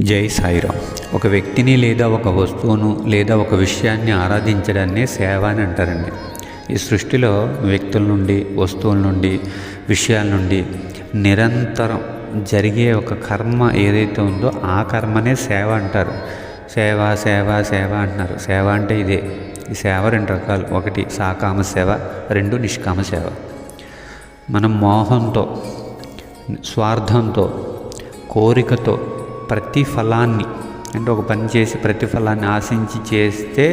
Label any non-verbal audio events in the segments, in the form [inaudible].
జై సాయిరామ్. ఒక వ్యక్తిని లేదా ఒక వస్తువును లేదా ఒక విషయాన్ని ఆరాధించడాన్నే సేవ అని అంటారండి. ఈ సృష్టిలో వ్యక్తుల నుండి వస్తువుల నుండి విషయాల నుండి నిరంతరం జరిగే ఒక కర్మ ఏదైతే ఉందో ఆ కర్మనే సేవ అంటారు. సేవ సేవ సేవ అంటున్నారు. సేవ అంటే ఇదే. ఈ సేవ రెండు రకాలు. ఒకటి సాకామ సేవ రెండు నిష్కామ సేవ. మనం మోహంతో స్వార్థంతో కోరికతో ప్రతిఫలాన్ని అంటే ఒక పని చేసి ప్రతిఫలాన్ని ఆశించి చేస్తే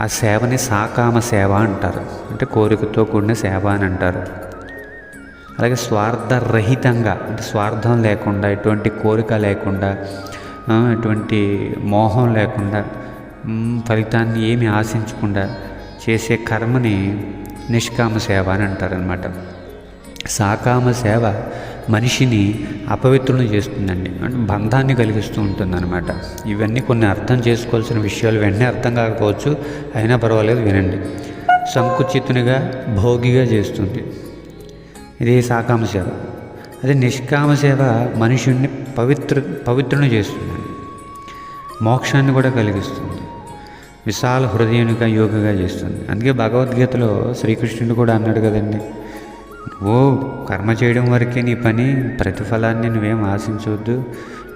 ఆ సేవని సాకామ సేవ అంటారు. అంటే కోరికతో కూడిన సేవ అని అంటారు. అలాగే స్వార్థరహితంగా అంటే స్వార్థం లేకుండా ఎటువంటి కోరిక లేకుండా ఎటువంటి మోహం లేకుండా ఫలితాన్ని ఏమి ఆశించకుండా చేసే కర్మని నిష్కామ సేవ అని అంటారనమాట సాకామ సేవ మనిషిని అపవిత్రులను చేస్తుందండి. అంటే బంధాన్ని కలిగిస్తూ ఉంటుందన్నమాట. ఇవన్నీ కొన్ని అర్థం చేసుకోవాల్సిన విషయాలు వెంటనే అర్థం కాకపోవచ్చు. అయినా పర్వాలేదు వినండి. సంకుచితునిగా భోగిగా చేస్తుంది. ఇది సాకామ సేవ. అదే నిష్కామ సేవ మనుషుణ్ణి పవిత్ర పవిత్రను చేస్తుందండి మోక్షాన్ని కూడా కలిగిస్తుంది. విశాల హృదయునిగా యోగగా చేస్తుంది. అందుకే భగవద్గీతలో శ్రీకృష్ణుడు కూడా అన్నాడు కదండి ఓ కర్మ చేయడం వరకే నీ పని. ప్రతిఫలాన్ని నువ్వేం ఆశించవద్దు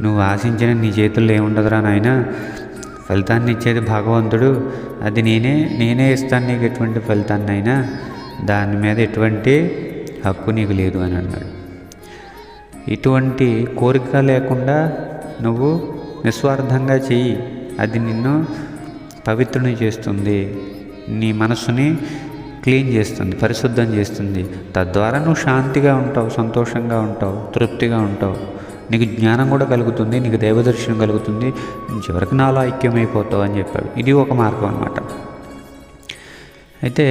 నువ్వు ఆశించిన నీ చేతుల్లో ఏముండదురా నాయన. ఫలితాన్ని ఇచ్చేది భగవంతుడు. అది నేనే నేనే ఇస్తాను నీకు ఎటువంటి ఫలితాన్ని అయినా దాని మీద ఎటువంటి హక్కు నీకు లేదు అని అన్నాడు. ఇటువంటి కోరిక లేకుండా నువ్వు నిస్వార్థంగా చెయ్యి. అది నిన్ను పవిత్రుని చేస్తుంది. నీ మనసుని క్లీన్ చేస్తుంది పరిశుద్ధం చేస్తుంది. తద్వారా నువ్వు శాంతిగా ఉంటావు సంతోషంగా ఉంటావు తృప్తిగా ఉంటావు. నీకు జ్ఞానం కూడా కలుగుతుంది నీకు దైవదర్శనం కలుగుతుంది. చివరికి నాలో ఐక్యమైపోతావు అని చెప్పాడు. ఇది ఒక మార్గం అనమాట అయితే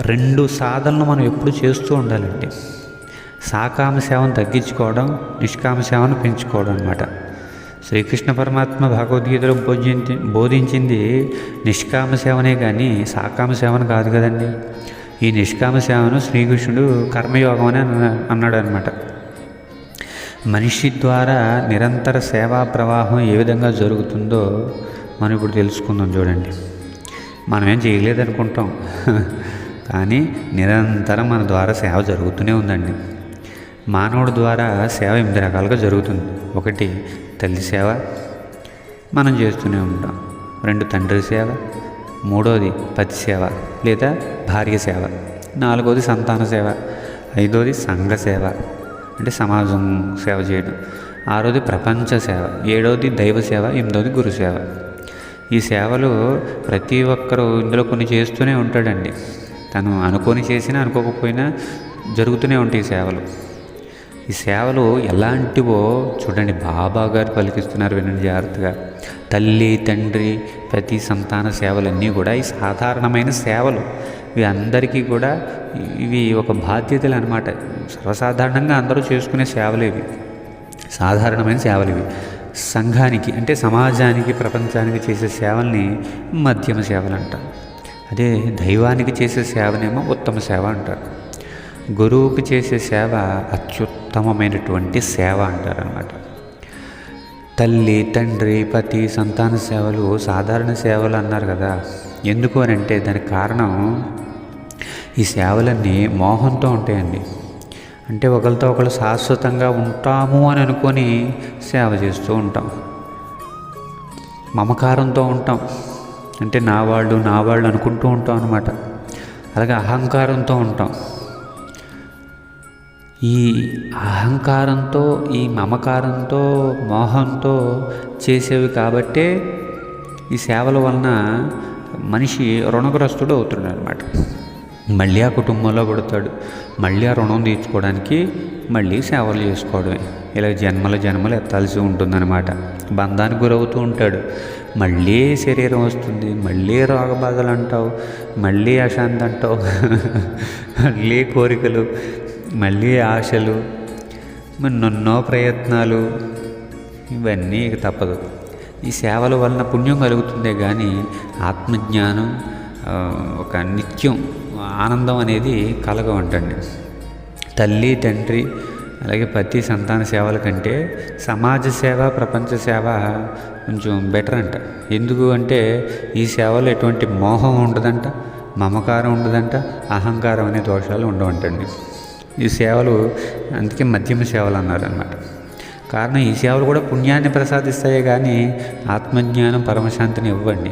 రెండు సాధనలు మనం ఎప్పుడు చేస్తూ ఉండాలండి. సాకామ సేవను తగ్గించుకోవడం నిష్కామ సేవను పెంచుకోవడం అనమాట శ్రీకృష్ణ పరమాత్మ భగవద్గీతలో బోధించి బోధించింది నిష్కామ సేవనే కానీ సాకామ సేవన కాదు కదండి. ఈ నిష్కామ సేవను శ్రీకృష్ణుడు కర్మయోగం అని అన్న- అన్నాడు అనమాట మనిషి ద్వారా నిరంతర సేవా ప్రవాహం ఏ విధంగా జరుగుతుందో మనం ఇప్పుడు తెలుసుకుందాం చూడండి. మనం ఏం చేయలేదనుకుంటాం. [laughs] కానీ నిరంతరం మన ద్వారా సేవ జరుగుతూనే ఉందండి. మానవుడి ద్వారా సేవ ఎనిమిది రకాలుగా జరుగుతుంది. ఒకటి తల్లి సేవ మనం చేస్తూనే ఉంటాం. రెండు తండ్రి సేవ మూడోది పతి సేవ లేదా భార్య సేవ నాలుగోది సంతాన సేవ ఐదోది సంఘ సేవ అంటే సమాజం సేవ చేయడం. ఆరోది ప్రపంచ సేవ ఏడవది దైవ సేవ ఎనిమిదోది గురు సేవ. ఈ సేవలు ప్రతి ఒక్కరూ ఇందులో కొన్ని చేస్తూనే ఉంటాడండి. తను అనుకొని చేసినా అనుకోకపోయినా జరుగుతూనే ఉంటాయి ఈ సేవలు. ఈ సేవలు ఎలాంటివో చూడండి బాబా గారు పలికిస్తున్నారు వినండి జాగ్రత్తగా. తల్లి తండ్రి ప్రతి సంతాన సేవలన్నీ కూడా ఈ సాధారణమైన సేవలు. ఇవి అందరికీ కూడా ఇవి ఒక బాధ్యతలు అనమాట సర్వసాధారణంగా అందరూ చేసుకునే సేవలు ఇవి. సాధారణమైన సేవలు ఇవి. సంఘానికి అంటే సమాజానికి ప్రపంచానికి చేసే సేవల్ని మధ్యమ సేవలు అంటారు. అదే దైవానికి చేసే సేవనేమో ఉత్తమ సేవ అంటారు. గురువుకి చేసే సేవ అత్యుత్తమమైనటువంటి సేవ అంటారనమాట తల్లి తండ్రి పతి సంతాన సేవలు సాధారణ సేవలు అన్నారు కదా. ఎందుకు అని అంటే దానికి కారణం ఈ సేవలన్నీ మోహంతో ఉంటాయండి. అంటే ఒకరితో ఒకరు శాశ్వతంగా ఉంటాము అని అనుకొని సేవ చేస్తూ ఉంటాం. మమకారంతో ఉంటాం. అంటే నా వాళ్ళు నా వాళ్ళు అనుకుంటూ ఉంటాం అనమాట అలాగే అహంకారంతో ఉంటాం. ఈ అహంకారంతో ఈ మమకారంతో మోహంతో చేసేవి కాబట్టే ఈ సేవల వలన మనిషి రుణగ్రస్తుడు అవుతున్నాడు అనమాట మళ్ళీ ఆ కుటుంబంలో పడతాడు. మళ్ళీ ఆ రుణం తీర్చుకోవడానికి మళ్ళీ సేవలు చేసుకోవడమే. ఇలా జన్మల జన్మలు ఎత్తాల్సి ఉంటుందన్నమాట. బంధానికి గురవుతూ ఉంటాడు. మళ్ళీ శరీరం వస్తుంది. మళ్ళీ రోగబాధలు అంటావు. మళ్ళీ అశాంతి అంటావు. [laughs] మళ్ళీ కోరికలు. మళ్ళీ ఆశలు మరి నన్నో ప్రయత్నాలు ఇవన్నీ ఇక తప్పదు. ఈ సేవల వలన పుణ్యం కలుగుతుందే కానీ ఆత్మజ్ఞానం ఒక నిత్యం ఆనందం అనేది కలగవంటండి. తల్లి తండ్రి అలాగే ప్రతి సంతాన సేవల కంటే సమాజ సేవ ప్రపంచ సేవ కొంచెం బెటర్ అంట. ఎందుకు అంటే ఈ సేవలో ఎటువంటి మోహం ఉండదంట మమకారం ఉండదంట అహంకారం అనే దోషాలు ఉండవంటండి. ఈ సేవలు అందుకే మధ్యమ సేవలు అన్నారన్నమాట. కారణం ఈ సేవలు కూడా పుణ్యాన్ని ప్రసాదిస్తాయి కానీ ఆత్మజ్ఞానం పరమశాంతిని ఇవ్వండి.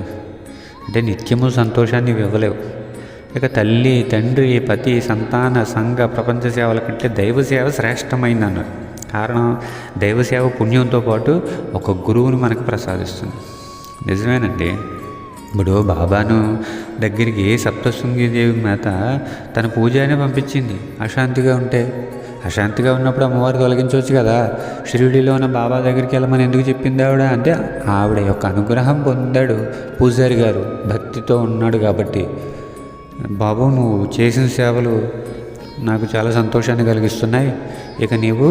అంటే నిత్యము సంతోషాన్ని ఇవ్వలేవు. ఇక తల్లి తండ్రి పతి సంతాన సంఘ ప్రపంచ సేవల కంటే దైవ సేవ శ్రేష్టమైంది అన్నారు కారణం దైవ సేవ పుణ్యంతో పాటు ఒక గురువుని మనకు ప్రసాదిస్తుంది. నిజమేనండి. ఇప్పుడు బాబాను దగ్గరికి సప్తశృంగిదేవి మాత తన పూజానే పంపించింది. అశాంతిగా ఉంటే. అశాంతిగా ఉన్నప్పుడు అమ్మవారు తొలగించవచ్చు కదా. షిరిడిలో ఉన్న బాబా దగ్గరికి వెళ్ళమని ఎందుకు చెప్పింది ఆవిడ? అంటే ఆవిడ యొక్క అనుగ్రహం పొందాడు పూజారి గారు. భక్తితో ఉన్నాడు కాబట్టి. బాబు నువ్వు చేసిన సేవలు నాకు చాలా సంతోషాన్ని కలిగిస్తున్నాయి. ఇక నీవు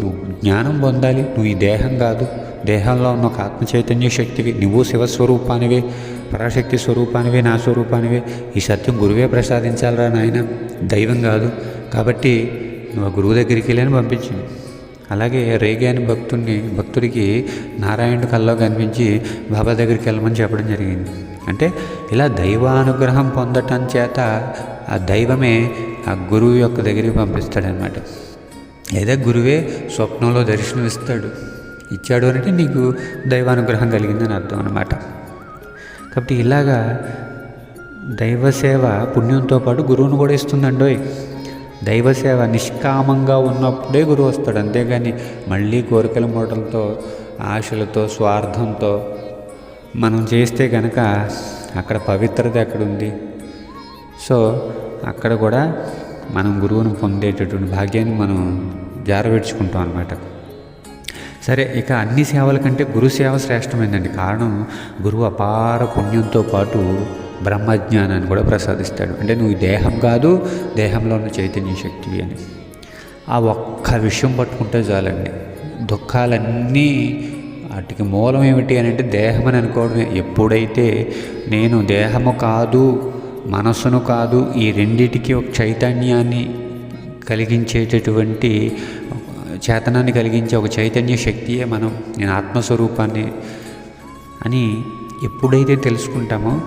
నువ్వు జ్ఞానం పొందాలి. నువ్వు ఈ దేహం కాదు. దేహంలో ఉన్న ఒక ఆత్మ చైతన్య శక్తివి. నువ్వు శివస్వరూపానివే పరాశక్తి స్వరూపానివే నా స్వరూపానివే. ఈ సత్యం గురువే ప్రసాదించాలరా నాయన. దైవం కాదు. కాబట్టి నువ్వు గురువు దగ్గరికి వెళ్ళని పంపించింది. అలాగే రేగి అని భక్తుడిని భక్తుడికి నారాయణుడు కల్లో కనిపించి బాబా దగ్గరికి వెళ్ళమని చెప్పడం జరిగింది. అంటే ఇలా దైవానుగ్రహం పొందటం చేత ఆ దైవమే ఆ గురువు యొక్క దగ్గరికి పంపిస్తాడనమాట లేదా గురువే స్వప్నంలో దర్శనం ఇస్తాడు. ఇచ్చాడు అంటే నీకు దైవానుగ్రహం కలిగిందని అర్థం అనమాట కాబట్టి ఇలాగా దైవ సేవ పుణ్యంతో పాటు గురువును కూడా ఇస్తుందండోయ్. దైవ సేవ నిష్కామంగా ఉన్నప్పుడే గురువు వస్తాడు. అంతేగాని మళ్ళీ కోరికల మూటలతో ఆశలతో స్వార్థంతో మనం చేస్తే కనుక అక్కడ పవిత్రత ఎక్కడుంది సో అక్కడ కూడా మనం గురువును పొందేటటువంటి భాగ్యాన్ని మనం జారవేడ్చుకుంటాం అనమాట సరే ఇక అన్ని సేవల కంటే గురు సేవ శ్రేష్టమైందండి. కారణం గురువు అపార పుణ్యంతో పాటు బ్రహ్మజ్ఞానాన్ని కూడా ప్రసాదిస్తాడు. అంటే నువ్వు దేహం కాదు దేహంలో ఉన్న చైతన్య శక్తివి అని. ఆ ఒక్క విషయం పట్టుకుంటే చాలండి. దుఃఖాలన్నీ వాటికి మూలం ఏమిటి అని అంటే దేహం అని అనుకోవడమే. ఎప్పుడైతే నేను దేహము కాదు మనస్సును కాదు ఈ రెండిటికి ఒక చైతన్యాన్ని కలిగించేటటువంటి చేతనాన్ని కలిగించే ఒక చైతన్య శక్తియే మనం నేను ఆత్మస్వరూపాన్ని అని ఎప్పుడైతే తెలుసుకుంటామో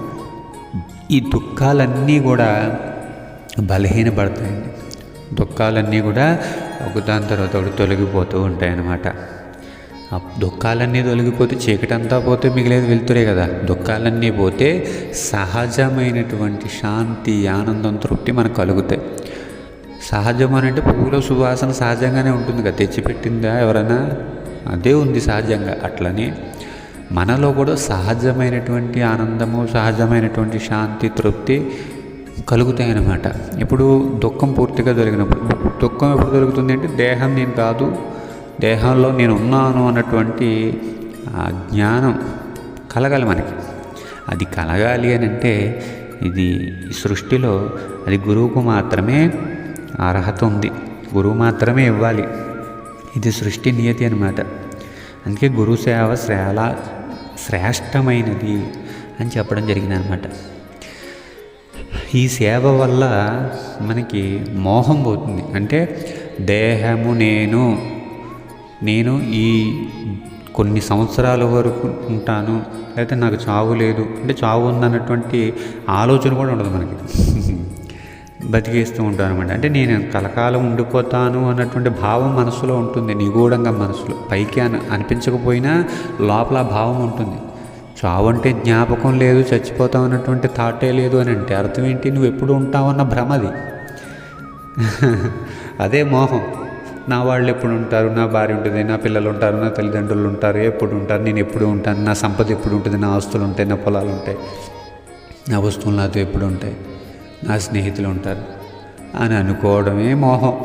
ఈ దుఃఖాలన్నీ కూడా బలహీనపడతాయండి. దుఃఖాలన్నీ కూడా ఒకదాని తర్వాత ఒకటి తొలగిపోతూ ఉంటాయి అన్నమాట దుఃఖాలన్నీ తొలగిపోతే చీకటంతా పోతే మిగిలేదు వెళ్తురే కదా. దుఃఖాలన్నీ పోతే సహజమైనటువంటి శాంతి ఆనందం తృప్తి మనకు కలుగుతాయి. సహజం అని అంటే పువ్వులో సువాసన సహజంగానే ఉంటుంది కదా. తెచ్చిపెట్టిందా ఎవరైనా? అదే ఉంది సహజంగా. అట్లని మనలో కూడా సహజమైనటువంటి ఆనందము సహజమైనటువంటి శాంతి తృప్తి కలుగుతాయి అన్నమాట ఇప్పుడు దుఃఖం పూర్తిగా దొరికినప్పుడు దుఃఖం ఎప్పుడు దొరుకుతుంది అంటే దేహం నేను కాదు దేహంలో నేను ఉన్నాను అన్నటువంటి ఆ జ్ఞానం కలగాలి మనకి. అది కలగాలి అని అంటే ఇది సృష్టిలో అది గురువుకు మాత్రమే అర్హత ఉంది. గురువు మాత్రమే ఇవ్వాలి. ఇది సృష్టి నియతి అనమాట అందుకే గురు సేవ శ్రేలా శ్రేష్టమైనది అని చెప్పడం జరిగింది అనమాట ఈ సేవ వల్ల మనకి మోహం పోతుంది. అంటే దేహము నేను నేను ఈ కొన్ని సంవత్సరాల వరకు ఉంటాను లేకపోతే నాకు చావు లేదు అంటే చావు ఉందన్నటువంటి ఆలోచన కూడా ఉండదు మనకి. [laughs] బతికేస్తూ ఉంటాను అనమాట అంటే నేను కలకాలం ఉండిపోతాను అన్నటువంటి భావం మనసులో ఉంటుంది నిగూఢంగా మనసులో. పైకి అని అనిపించకపోయినా లోపల భావం ఉంటుంది. చావు అంటే జ్ఞాపకం లేదు చచ్చిపోతాం అన్నటువంటి థాటే లేదు అని అంటే అర్థం ఏంటి? నువ్వు ఎప్పుడు ఉంటావన్న భ్రమది. [laughs] అదే మోహం. నా వాళ్ళు ఎప్పుడు ఉంటారు? నా భార్య ఉంటుంది నా పిల్లలు ఉంటారు నా తల్లిదండ్రులు ఉంటారు ఎప్పుడు ఉంటారు? నేను ఎప్పుడు ఉంటాను? నా సంపద ఎప్పుడు ఉంటుంది? నా ఆస్తులు ఉంటాయి నా పొలాలు ఉంటాయి నా వస్తువులు నాతో ఎప్పుడు ఉంటాయి? నా స్నేహితులు ఉంటారు అని అనుకోవడమే మోహం.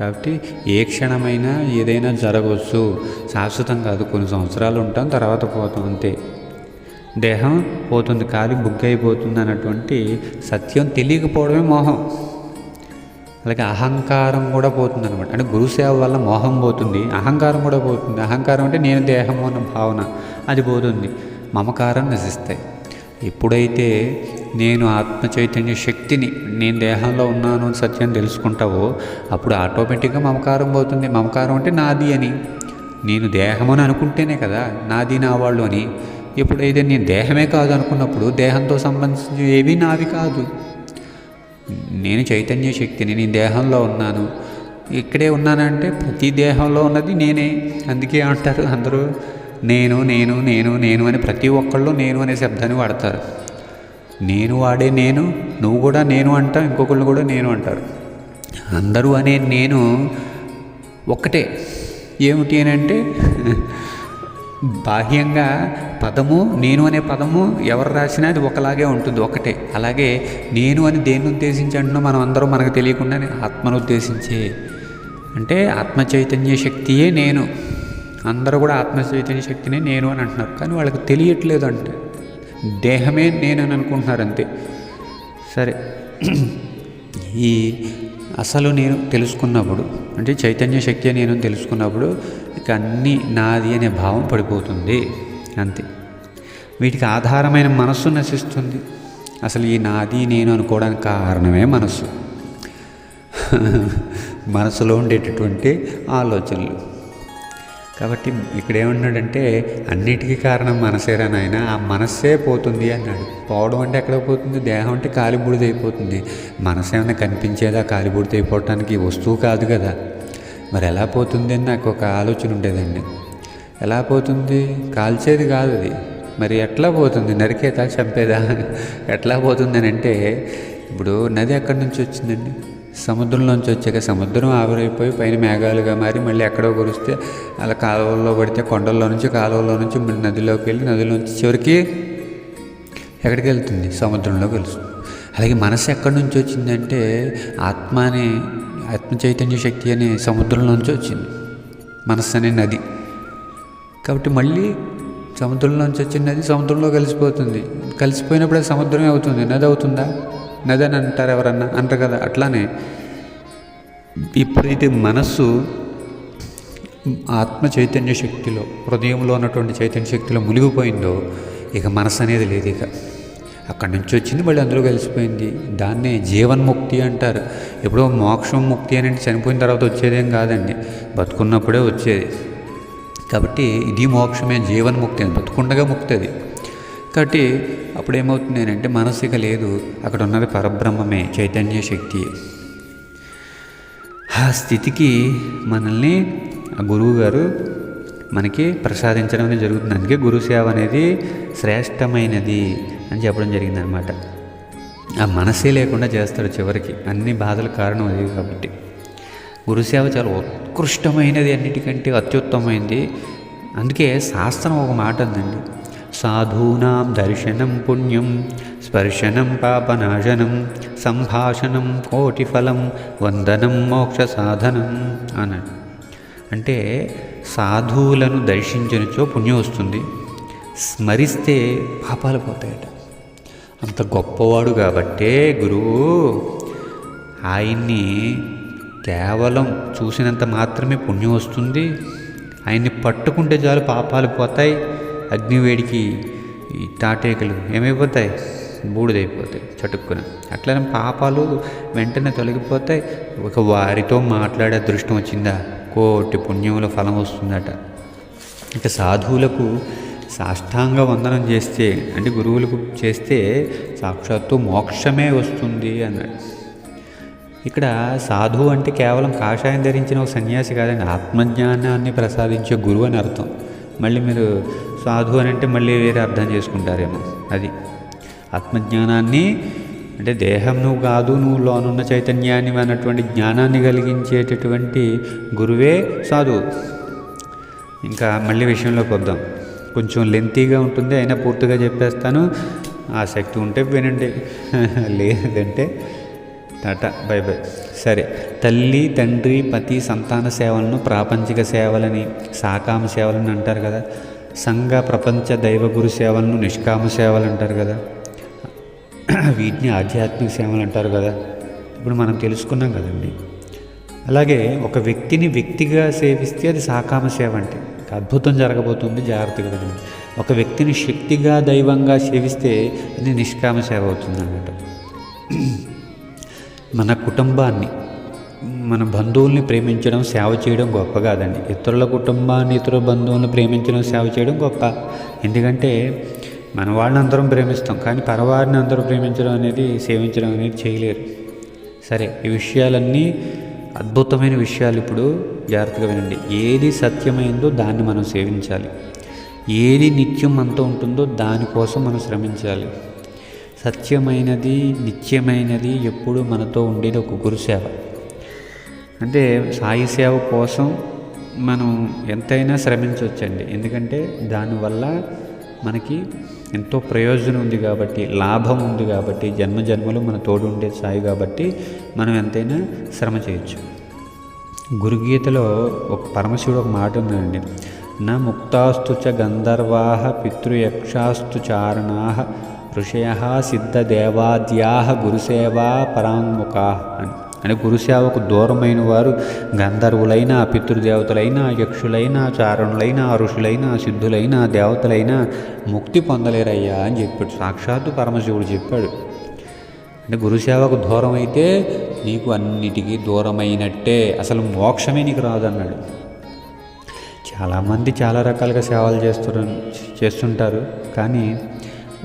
కాబట్టి ఏ క్షణమైనా ఏదైనా జరగవచ్చు. శాశ్వతం కాదు కొన్ని సంవత్సరాలు ఉంటాం తర్వాత పోతాం అంతే. దేహం పోతుంది కాలి బుగ్గైపోతుంది అన్నటువంటి సత్యం తెలియకపోవడమే మోహం. అలాగే అహంకారం కూడా పోతుంది అనమాట అంటే గురుసేవ వల్ల మోహం పోతుంది అహంకారం కూడా పోతుంది. అహంకారం అంటే నేను దేహము అన్న భావన అది పోతుంది. మమకారం నశిస్తాయి. ఎప్పుడైతే నేను ఆత్మ చైతన్య శక్తిని నేను దేహంలో ఉన్నాను అని సత్యం తెలుసుకుంటావో అప్పుడు ఆటోమేటిక్గా మమకారం పోతుంది. మమకారం అంటే నాది అని. నేను దేహం అని అనుకుంటేనే కదా నాది నా వాళ్ళు అని. ఎప్పుడైతే నేను దేహమే కాదు అనుకున్నప్పుడు దేహంతో సంబంధించి ఏవి నావి కాదు. నేను చైతన్య శక్తిని నేను దేహంలో ఉన్నాను. ఇక్కడే ఉన్నానంటే ప్రతి దేహంలో ఉన్నది నేనే. అందుకే అంటారు అందరూ నేను నేను నేను నేను అని ప్రతి ఒక్కళ్ళు నేను అనే శబ్దాన్ని వాడతారు. నేను వాడే నేను నువ్వు కూడా నేను అంటావు ఇంకొకళ్ళు కూడా నేను అంటారు. అందరూ అనే నేను ఒక్కటే. ఏమిటి అని అంటే బాహ్యంగా పదము నేను అనే పదము ఎవరు రాసినా అది ఒకలాగే ఉంటుంది ఒకటే. అలాగే నేను అని దేన్ని ఉద్దేశించి అంటున్నా మనం అందరూ మనకు తెలియకుండానే ఆత్మను ఉద్దేశించే. అంటే ఆత్మ చైతన్య శక్తియే నేను. అందరూ కూడా ఆత్మ చైతన్య శక్తినే నేను అని అంటున్నారు కానీ వాళ్ళకి తెలియట్లేదు అంటే దేహమే నేను అని అనుకుంటున్నారు అంతే. సరే. ఈ అసలు నేను తెలుసుకున్నప్పుడు అంటే చైతన్య శక్తి నేను తెలుసుకున్నప్పుడు ఇక అన్నీ నాది అనే భావం పడిపోతుంది. అంతే. వీటికి ఆధారమైన మనస్సు నశిస్తుంది. అసలు ఈ నాది నేను అనుకోవడానికి కారణమే మనస్సు. [laughs] మనసులో ఉండేటటువంటి ఆలోచనలు. కాబట్టి ఇక్కడ ఏమన్నాడంటే అన్నిటికీ కారణం మనసేరా నాయన. ఆ మనస్సే పోతుంది అన్నాడు. పోవడం అంటే ఎక్కడ పోతుంది? దేహం అంటే కాలిబూడిదైపోతుంది. మనసు ఏమైనా కనిపించేదా కాలిబూడిదైపోవటానికి? వస్తువు కాదు కదా. మరి ఎలా పోతుంది అని నాకు ఒక ఆలోచన ఉండేదండి. ఎలా పోతుంది? కాల్చేది కాదు అది. మరి ఎట్లా పోతుంది? నరికేదా? చంపేదా? ఎట్లా పోతుంది అని అంటే ఇప్పుడు నది ఎక్కడి నుంచి వచ్చిందండి? సముద్రంలోంచి వచ్చాక సముద్రం ఆవిరైపోయి పైన మేఘాలుగా మారి మళ్ళీ ఎక్కడో కురిస్తే అలా కాలువల్లో పడితే కొండల్లో నుంచి కాలువల్లో నుంచి మళ్ళీ నదిలోకి వెళ్ళి నదిలోంచి చివరికి ఎక్కడికి వెళ్తుంది? సముద్రంలోకి వెళ్తుంది. అలాగే మనసు ఎక్కడి నుంచి వచ్చిందంటే ఆత్మ అనే ఆత్మ చైతన్య శక్తి అనే సముద్రంలోంచి వచ్చింది. మనస్సు అనే నది. కాబట్టి మళ్ళీ సముద్రంలోంచి వచ్చిన నది సముద్రంలో కలిసిపోతుంది. కలిసిపోయినప్పుడు అది సముద్రమే అవుతుంది. నది అవుతుందా? నది అని అంటారు ఎవరన్నా? అంటారు కదా. అట్లానే ఇప్పుడైతే మనస్సు ఆత్మ చైతన్య శక్తిలో హృదయంలో ఉన్నటువంటి చైతన్య శక్తిలో మునిగిపోయిందో ఇక మనసు అనేది లేదు ఇక. అక్కడి నుంచి వచ్చింది మళ్ళీ అందులో కలిసిపోయింది దాన్నే జీవన్ముక్తి అంటారు. ఎప్పుడో మోక్షం ముక్తి అని అంటే చనిపోయిన తర్వాత వచ్చేదేం కాదండి. బతుకున్నప్పుడే వచ్చేది. కాబట్టి ఇది మోక్షమే జీవన్ముక్తి అని. బతుకుండగా ముక్తి అది. కాబట్టి అప్పుడు ఏమవుతుంది అంటే మనసిక లేదు. అక్కడ ఉన్నది పరబ్రహ్మమే చైతన్య శక్తి. ఆ స్థితికి మనల్ని ఆ గురువు గారు మనకి ప్రసాదించడం అనేది జరుగుతుంది. అందుకే గురుసేవ అనేది శ్రేష్టమైనది. అని చెప్పడం జరిగిందనమాట ఆ మనసే లేకుండా చేస్తాడు చివరికి. అన్ని బాధల కారణం అది కాబట్టి. గురుసేవ చాలా ఉత్కృష్టమైనది అన్నిటికంటే అత్యుత్తమైంది. అందుకే శాస్త్రం ఒక మాట ఉందండి సాధూనాం దర్శనం పుణ్యం స్పర్శనం పాపనాశనం సంభాషణం కోటిఫలం వందనం మోక్ష సాధనం అన్నాడు అంటే సాధువులను దర్శించినచో పుణ్యం వస్తుంది. స్మరిస్తే పాపాలు పోతాయట. అంత గొప్పవాడు కాబట్టే గురువు ఆయన్ని కేవలం చూసినంత మాత్రమే పుణ్యం వస్తుంది. ఆయన్ని పట్టుకుంటే చాలు పాపాలు పోతాయి. అగ్నివేడికి ఈ తాటేకలు ఏమైపోతాయి? బూడిదైపోతాయి చటుక్కున. అట్లనే పాపాలు వెంటనే తొలగిపోతాయి. ఒక వారితో మాట్లాడే అదృష్టం వచ్చిందా? కోటి పుణ్యముల ఫలం వస్తుందట. ఇక సాధువులకు సాష్టాంగ వందనం చేస్తే అంటే గురువులకు చేస్తే సాక్షాత్తు మోక్షమే వస్తుంది అన్నాడు. ఇక్కడ సాధువు అంటే కేవలం కాషాయం ధరించిన ఒక సన్యాసి కాదండి ఆత్మజ్ఞానాన్ని ప్రసాదించే గురువు అని అర్థం. మళ్ళీ మీరు సాధువు అని అంటే మళ్ళీ వేరే అర్థం చేసుకుంటారేమో అది. ఆత్మజ్ఞానాన్ని అంటే దేహం నువ్వు కాదు నువ్వు లోనున్న చైతన్యాన్ని అన్నటువంటి జ్ఞానాన్ని కలిగించేటటువంటి గురువే సాధువు. ఇంకా మళ్ళీ విషయంలోకి వద్దాం. కొంచెం లెంతీగా ఉంటుంది అయినా పూర్తిగా చెప్పేస్తాను. ఆసక్తి ఉంటే వినండి. [laughs] లేదంటే టాటా బై బై. సరే తల్లి తండ్రి పతి సంతాన సేవలను ప్రాపంచిక సేవలని సాకామ సేవలని అంటారు కదా. సంఘ ప్రపంచ దైవ గురు సేవలను నిష్కామ సేవలు అంటారు కదా. [clears throat] వీటిని ఆధ్యాత్మిక సేవలు అంటారు కదా. ఇప్పుడు మనం తెలుసుకున్నాం కదండి. అలాగే ఒక వ్యక్తిని వ్యక్తిగా సేవిస్తే అది సాకామ సేవ అంటే. అద్భుతం జరగబోతుంది జాగ్రత్తగా వినండి. ఒక వ్యక్తిని శక్తిగా దైవంగా సేవిస్తే అది నిష్కామ సేవ అవుతుంది అన్నమాట. మన కుటుంబాన్ని మన బంధువుల్ని ప్రేమించడం సేవ చేయడం గొప్ప కాదండి. ఇతరుల కుటుంబాన్ని ఇతర బంధువులను ప్రేమించడం సేవ చేయడం గొప్ప. ఎందుకంటే మన వాళ్ళని అందరం ప్రేమిస్తాం కానీ పరవారిని అందరూ ప్రేమించడం అనేది సేవించడం అనేది చేయలేరు. సరే ఈ విషయాలన్నీ అద్భుతమైన విషయాలు ఇప్పుడు జాగ్రత్తగా వినండి. ఏది సత్యమైందో దాన్ని మనం సేవించాలి. ఏది నిత్యం మనతో ఉంటుందో దానికోసం మనం శ్రమించాలి. సత్యమైనది నిత్యమైనది ఎప్పుడు మనతో ఉండేది ఒక గురుసేవ. అంటే సాయి సేవ కోసం మనం ఎంతైనా శ్రమించవచ్చండి. ఎందుకంటే దానివల్ల మనకి ఎంతో ప్రయోజనం ఉంది కాబట్టి లాభం ఉంది కాబట్టి జన్మ జన్మలు మన తోడు ఉండే సాయి కాబట్టి మనం ఎంతైనా శ్రమ చేయొచ్చు. గురుగీతలో ఒక పరమశివుడు ఒక మాట ఉందండి. నా ముక్తాస్తు చ గంధర్వాహ పితృయక్షాస్తు చారణా ఋషయ సిద్ధదేవాద్యా గురుసేవా పరాంగుఖా అని. అని గురుసేవకు దూరమైన వారు గంధర్వులైన పితృదేవతలైన యక్షులైన చారణులైన ఋషులైన సిద్ధులైన దేవతలైన ముక్తి పొందలేరయ్యా అని చెప్పాడు. సాక్షాత్తు పరమశివుడు చెప్పాడు. అంటే గురుసేవకు దూరం అయితే నీకు అన్నిటికీ దూరమైనట్టే. అసలు మోక్షమే నీకు రాదన్నాడు. చాలామంది చాలా రకాలుగా సేవలు చేస్తున్నారు చేస్తుంటారు. కానీ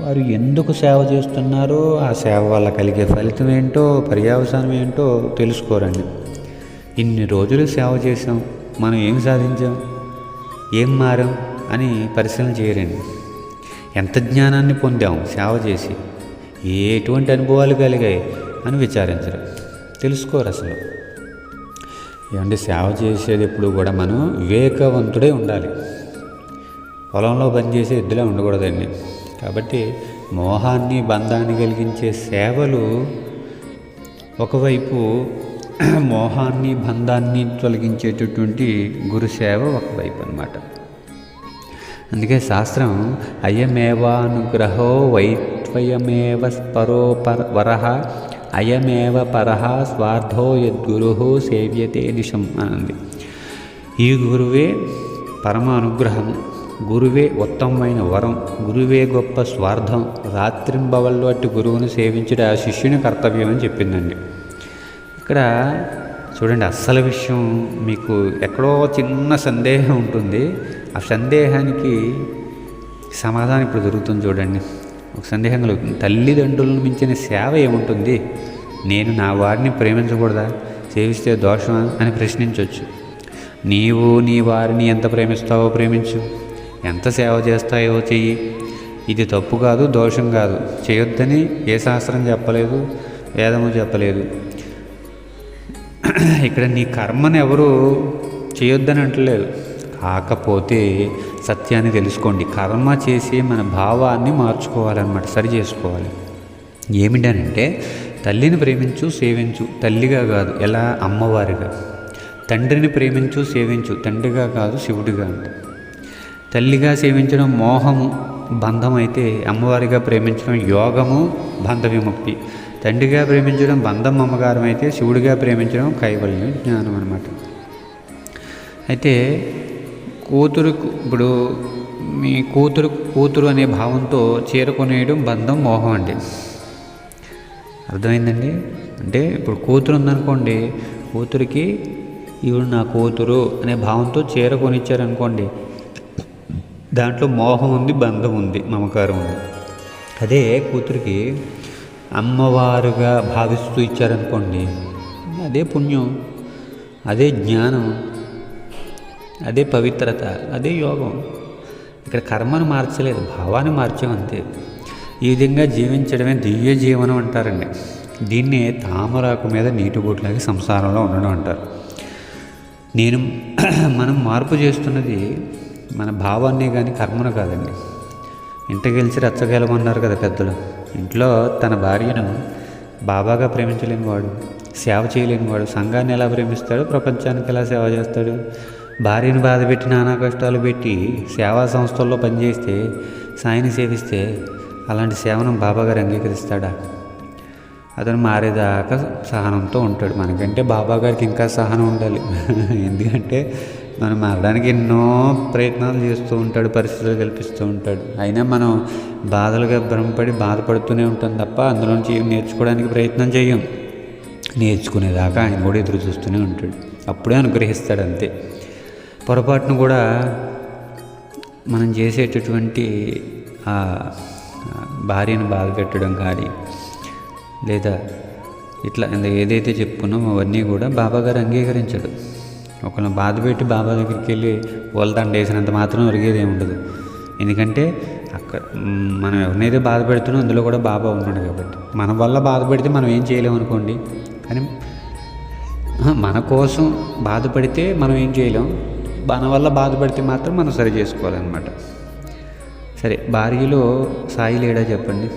వారు ఎందుకు సేవ చేస్తున్నారో ఆ సేవ వల్ల కలిగే ఫలితం ఏంటో పర్యావసానం ఏంటో తెలుసుకోరండి. ఇన్ని రోజులు సేవ చేసాం మనం ఏం సాధించాం ఏం మారాం అని పరిశీలన చేయరండి. ఎంత జ్ఞానాన్ని పొందాం సేవ చేసి. ఎటువంటి అనుభవాలు కలిగాయి అని విచారించరు. తెలుసుకోరు అసలు. ఏమంటే సేవ చేసేది ఎప్పుడు కూడా మనం వివేకవంతుడే ఉండాలి. పొలంలో పనిచేసే ఎద్దులే ఉండకూడదండి కాబట్టి మోహాన్ని బంధాన్ని కలిగించే సేవలు ఒకవైపు [clears throat] మోహాన్ని బంధాన్ని తొలగించేటటువంటి గురు సేవ ఒకవైపు అనమాట అందుకే శాస్త్రం అయమేవానుగ్రహో వైత్వయమేవ పరో పర అయమేవ పరహ స్వార్థో యద్గురు సేవ్యతే దిశం అనంది. ఈ గురువే పరమ అనుగ్రహం గురువే ఉత్తమమైన వరం గురువే గొప్ప స్వార్థం రాత్రింబవల్లో అట్టి గురువును సేవించడం ఆ శిష్యుని కర్తవ్యం అని చెప్పిందండి. ఇక్కడ చూడండి అస్సలు విషయం మీకు ఎక్కడో చిన్న సందేహం ఉంటుంది. ఆ సందేహానికి సమాధానం ఇప్పుడు దొరుకుతుంది చూడండి. ఒక సందేహం కలుగుతుంది. తల్లిదండ్రులను మించిన సేవ ఏముంటుంది? నేను నా వారిని ప్రేమించకూడదా? సేవిస్తే దోషమా? అని ప్రశ్నించవచ్చు నీవు నీ వారిని ఎంత ప్రేమిస్తావో ప్రేమించు. ఎంత సేవ చేస్తాయో చెయ్యి. ఇది తప్పు కాదు దోషం కాదు. చేయొద్దని ఏ శాస్త్రం చెప్పలేదు వేదము చెప్పలేదు. ఇక్కడ నీ కర్మను ఎవరు చేయొద్దని అంటలేదు. కాకపోతే సత్యాన్ని తెలుసుకోండి. కర్మ చేసి మన భావాన్ని మార్చుకోవాలన్నమాట సరి చేసుకోవాలి. ఏమిటనంటే తల్లిని ప్రేమించు సేవించు. తల్లిగా కాదు ఎలా? అమ్మవారిగా. తండ్రిని ప్రేమించు సేవించు. తండ్రిగా కాదు శివుడిగా తల్లిగా సేవించడం మోహము బంధం అయితే అమ్మవారిగా ప్రేమించడం యోగము బంధ విముక్తి. తండ్రిగా ప్రేమించడం బంధం అమ్మగారం అయితే శివుడిగా ప్రేమించడం కైవల్యం జ్ఞానం అనమాట అయితే కూతురు ఇప్పుడు మీ కూతురు కూతురు అనే భావంతో చేరుకునేయడం బంధం మోహం అండి. అర్థమైందండి? అంటే ఇప్పుడు కూతురు ఉందనుకోండి కూతురికి ఈవిడ నా కూతురు అనే భావంతో చేరకొనిచ్చారనుకోండి దాంట్లో మోహం ఉంది బంధం ఉంది మమకారం ఉంది. అదే కూతురికి అమ్మవారుగా భావిస్తూ ఇచ్చారనుకోండి అదే పుణ్యం అదే జ్ఞానం అదే పవిత్రత అదే యోగం. ఇక్కడ కర్మను మార్చలేదు భావాన్ని మార్చామంతే ఈ విధంగా జీవించడమే దివ్య జీవనం అంటారండి. దీన్నే తామరాకు మీద నీటి బొట్లాగి సంసారంలో ఉండడం అంటారు. నేను [clears throat] మనం మార్పు చేస్తున్నది మన భావాన్ని కానీ కర్మను కాదండి. ఇంట గెలిచి రచ్చగలమన్నారు కదా పెద్దలు. ఇంట్లో తన భార్యను బాబాగా ప్రేమించలేని వాడు సేవ చేయలేని వాడు సంఘాన్ని ఎలా ప్రేమిస్తాడు ప్రపంచానికి ఎలా సేవ చేస్తాడు భార్యను బాధ పెట్టి నానా కష్టాలు పెట్టి సేవా సంస్థల్లో పనిచేస్తే సాయిని సేవిస్తే అలాంటి సేవను బాబాగారు అంగీకరిస్తాడా? అతను మారేదాకా సహనంతో ఉంటాడు. మనకంటే బాబాగారికి ఇంకా సహనం ఉండాలి. [laughs] ఎందుకంటే మనం మారడానికి ఎన్నో ప్రయత్నాలు చేస్తూ ఉంటాడు పరిస్థితులు కల్పిస్తూ ఉంటాడు. అయినా మనం బాధలుగా భ్రమపడి బాధపడుతూనే ఉంటాం తప్ప అందులోంచి ఏం నేర్చుకోవడానికి ప్రయత్నం చేయం. నేర్చుకునేదాకా ఆయన కూడా ఎదురు చూస్తూనే ఉంటాడు. అప్పుడే అనుగ్రహిస్తాడు అంతే. పొరపాటును కూడా మనం చేసేటటువంటి ఆ భార్యను బాధ పెట్టడం కానీ లేదా ఇట్లా ఇంత ఏదైతే చెప్పుకున్నామో అవన్నీ కూడా బాబా గారు అంగీకరించడు. ఒకళ్ళని బాధ పెట్టి బాబా దగ్గరికి వెళ్ళి వాళ్ళ వేసినంత మాత్రం ఒరిగేది ఉండదు. ఎందుకంటే అక్కడ మనం ఎవరినైతే బాధ పెడుతున్నామో అందులో కూడా బాబా ఉన్నాడు కాబట్టి. మన వల్ల బాధ పెడితే మనం ఏం చేయలేము అనుకోండి. కానీ మన కోసం బాధపడితే మనం ఏం చేయలేం. మన వల్ల బాధపడితే మాత్రం మనం సరి చేసుకోవాలన్నమాట. సరే భార్యలో సాయి లేడా చెప్పండి?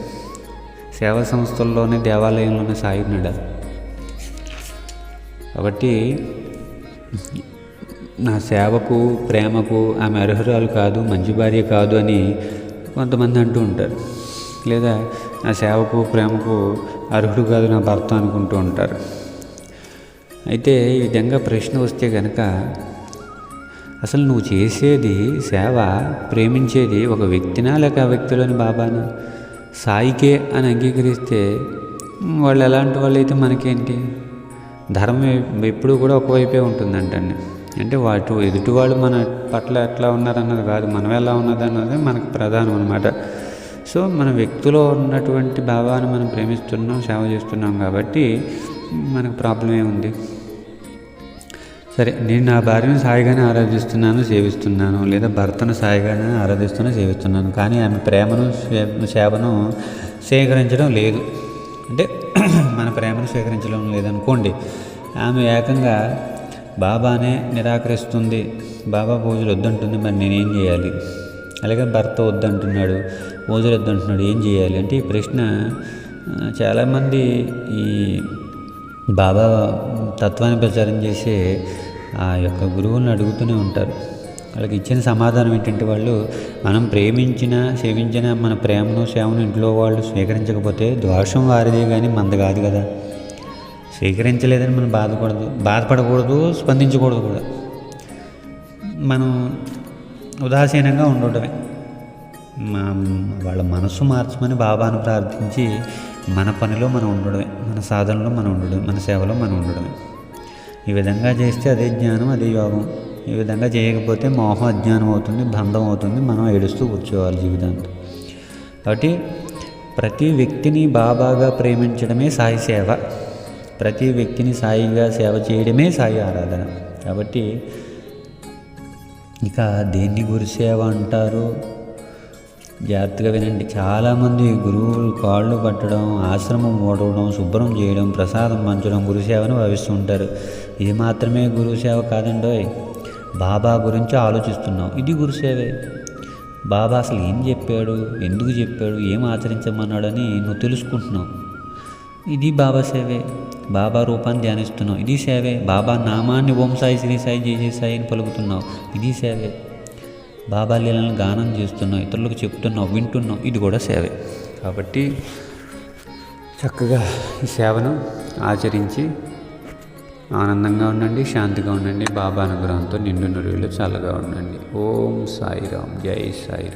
సేవా సంస్థల్లోనే దేవాలయంలోనే సాయి ఉన్నాడా? కాబట్టి నా సేవకు ప్రేమకు ఆమె అర్హురాలు కాదు మంచి భార్య కాదు అని కొంతమంది అంటూ ఉంటారు. లేదా నా సేవకు ప్రేమకు అర్హుడు కాదు నా భర్త అనుకుంటూ ఉంటారు. అయితే ఈ విధంగా ప్రశ్న వస్తే కనుక అసలు నువ్వు చేసేది సేవ ప్రేమించేది ఒక వ్యక్తినా లేక ఆ వ్యక్తిలోని బాబానా? సాయికే అని అంగీకరిస్తే వాళ్ళు ఎలాంటి వాళ్ళు అయితే మనకేంటి? ధర్మం ఎప్పుడూ కూడా ఒకవైపే ఉంటుందంటండి. అంటే వాటి ఎదుటి వాళ్ళు మన పట్ల ఎట్లా ఉన్నారన్నది కాదు మనం ఎలా ఉన్నది అన్నది మనకు ప్రధానం అనమాట సో మన వ్యక్తిలో ఉన్నటువంటి భావాన్ని మనం ప్రేమిస్తున్నాం సేవ చేస్తున్నాం కాబట్టి మనకు ప్రాబ్లం ఏముంది సరే నేను నా భార్యను సాయిగానే ఆరాధిస్తున్నాను సేవిస్తున్నాను. లేదా భర్తను సాయిగానే ఆరాధిస్తున్నా సేవిస్తున్నాను. కానీ ఆమె ప్రేమను సేవను సేకరించడం లేదు. అంటే [clears throat] మన ప్రేమను స్వీకరించడం లేదనుకోండి ఆమె ఏకంగా బాబానే నిరాకరిస్తుంది. బాబా పూజలు వద్దంటుంది మరి నేనేం చేయాలి? అలాగే భర్త వద్దంటున్నాడు పూజలు వద్దంటున్నాడు ఏం చేయాలి? అంటే ఈ ప్రశ్న చాలామంది ఈ బాబా తత్వాన్ని ప్రచారం చేసే ఆ యొక్క గురువులను అడుగుతూనే ఉంటారు. వాళ్ళకి ఇచ్చిన సమాధానం ఏంటంటే వాళ్ళు మనం ప్రేమించిన సేవించిన మన ప్రేమను సేవను ఇంట్లో వాళ్ళు స్వీకరించకపోతే దోషం వారిదే కానీ మంద కాదు కదా. స్వీకరించలేదని మనం బాధపడదు బాధపడకూడదు స్పందించకూడదు కూడా. మనం ఉదాసీనంగా ఉండటమే. మా వాళ్ళ మనసు మార్చమని బాబాను ప్రార్థించి మన పనిలో మనం ఉండడమే మన సాధనలో మనం ఉండడం మన సేవలో మనం ఉండడమే. ఈ విధంగా చేస్తే అదే జ్ఞానం అదే యోగం. ఈ విధంగా చేయకపోతే మోహం అజ్ఞానం అవుతుంది బంధం అవుతుంది మనం ఏడుస్తూ కూర్చోవాలి జీవితాంతం. కాబట్టి ప్రతి వ్యక్తిని బాబాగా ప్రేమించడమే సాయి సేవ. ప్రతి వ్యక్తిని సాయిగా సేవ చేయడమే సాయి ఆరాధన. కాబట్టి ఇక దేన్ని గురుసేవ అంటారు? జాగ్రత్తగా వినండి. చాలామంది గురువులు కాళ్ళు పట్టడం ఆశ్రమం ఓడవడం శుభ్రం చేయడం ప్రసాదం పంచడం గురుసేవను భావిస్తూ ఉంటారు. ఇది మాత్రమే గురుసేవ కాదండోయ్. బాబా గురించి ఆలోచిస్తున్నాం. ఇది గురుసేవే బాబా అసలు ఏం చెప్పాడు? ఎందుకు చెప్పాడు? ఏం ఆచరించమన్నాడని నువ్వు తెలుసుకుంటున్నావు. ఇది బాబా సేవే. బాబా రూపాన్ని ధ్యానిస్తున్నావు. ఇది సేవే. బాబా నామాన్ని ఓం సాయి శ్రీ సాయి జయ జయ సాయి అని పలుకుతున్నావు. ఇది సేవే. బాబా లీలను గానం చేస్తున్నావు ఇతరులకు చెప్తున్నావు వింటున్నావు ఇది కూడా సేవే. కాబట్టి చక్కగా ఈ సేవను ఆచరించి ఆనందంగా ఉండండి శాంతిగా ఉండండి. బాబా అనుగ్రహంతో నిండు నురువులు చల్లగా ఉండండి. ఓం సాయిరామ్. జై సాయిరామ్.